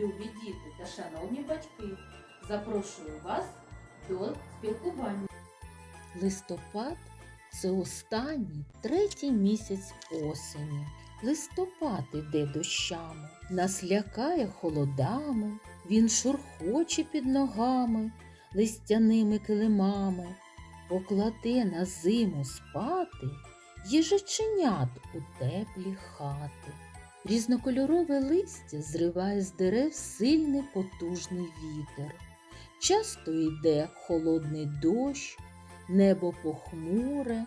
любі діти та шановні батьки, запрошую вас до спілкування. Листопад це останній третій місяць осені. Листопад іде дощами, нас лякає холодами, він шурхоче під ногами, листяними килимами, покладе на зиму спати їжаченят у теплі хати. Різнокольорове листя зриває з дерев сильний потужний вітер. Часто йде холодний дощ, небо похмуре,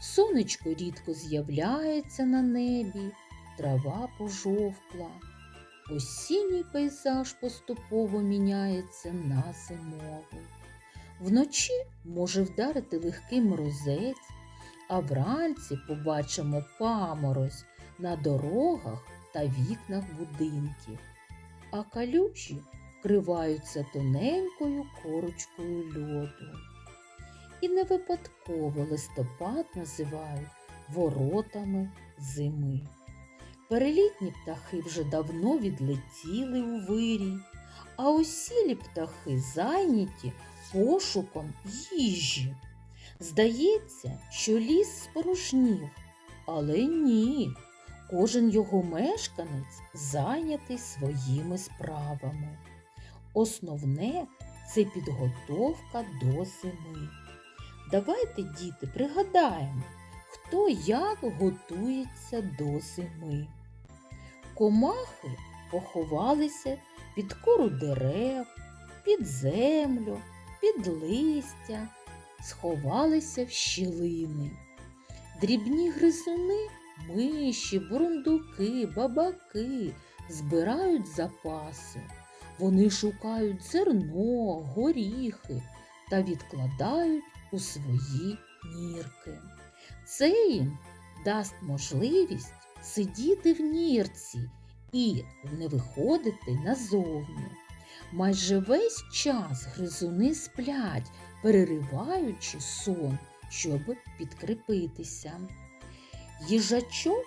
сонечко рідко з'являється на небі, трава пожовкла. Осінній пейзаж поступово міняється на зимовий. Вночі може вдарити легкий морозець, а вранці побачимо паморозь на дорогах та вікнах будинків, а калюжі вкриваються тоненькою корочкою льоду. І не випадково листопад називають воротами зими. Перелітні птахи вже давно відлетіли у вирій, а осілі птахи зайняті пошуком їжі. Здається, що ліс спорожнів, але ні. Кожен його мешканець зайнятий своїми справами. Основне це підготовка до зими. Давайте, діти, пригадаємо, хто як готується до зими. Комахи поховалися під кору дерев, під землю, під листя, сховалися в щілини. Дрібні гризуни, миші, бурундуки, бабаки збирають запаси. Вони шукають зерно, горіхи та відкладають у свої нірки. Це їм дасть можливість сидіти в нірці і не виходити назовні. Майже весь час гризуни сплять, перериваючи сон, щоб підкріпитися. Їжачок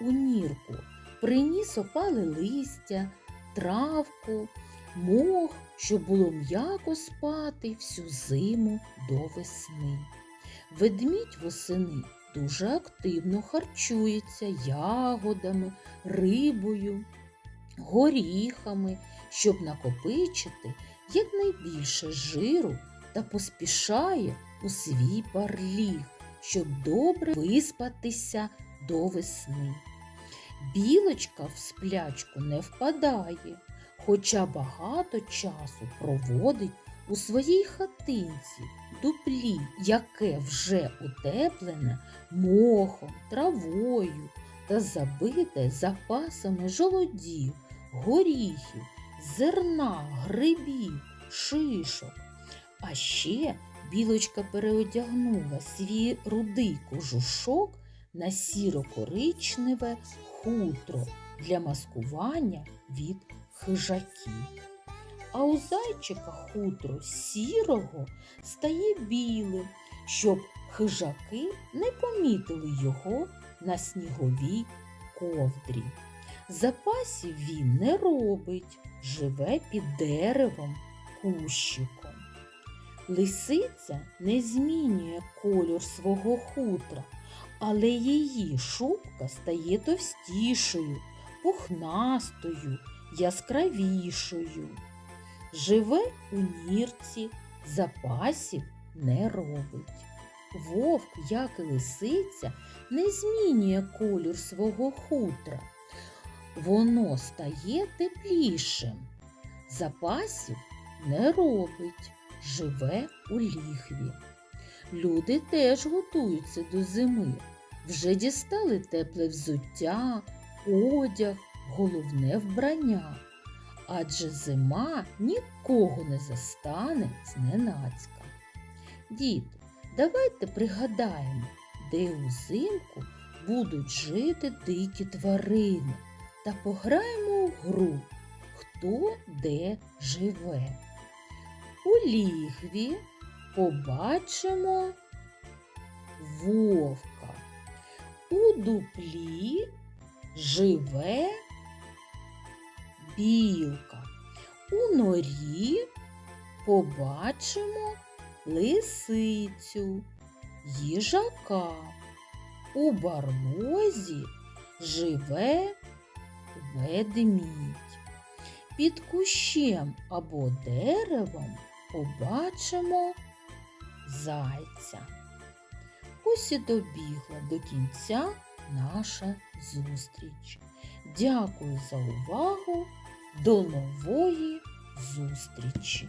у нірку приніс опале листя, травку, мох, щоб було м'яко спати всю зиму до весни. Ведмідь восени дуже активно харчується ягодами, рибою, горіхами, щоб накопичити якнайбільше жиру та поспішає у свій барліг, щоб добре виспатися до весни. Білочка в сплячку не впадає, хоча багато часу проводить у своїй хатинці, дуплі, яке вже утеплене мохом, травою та забите запасами жолодів, горіхів, зерна, грибів, шишок. А ще білочка переодягнула свій рудий кожушок на сіро-коричневе хутро для маскування від хижаків. А у зайчика хутро сірого стає білим, щоб хижаки не помітили його на сніговій ковдрі. Запасів він не робить, живе під деревом, кущиком. Лисиця не змінює кольор свого хутра, але її шубка стає товстішою, пухнастою, яскравішою. Живе у нірці, запасів не робить. Вовк, як і лисиця, не змінює колір свого хутра. Воно стає теплішим. Запасів не робить, живе у ліхві. Люди теж готуються до зими. Вже дістали тепле взуття, одяг, головне вбрання. Адже зима нікого не застане зненацька. Діти, давайте пригадаємо, де узимку будуть жити дикі тварини та пограємо у гру, хто де живе. У лігві побачимо вовка. У дуплі живе білка. У норі побачимо лисицю, їжака. У барлозі живе ведмідь. Під кущем або деревом побачимо зайця. Ось і добігла до кінця наша зустріч. Дякую за увагу. До нової зустрічі!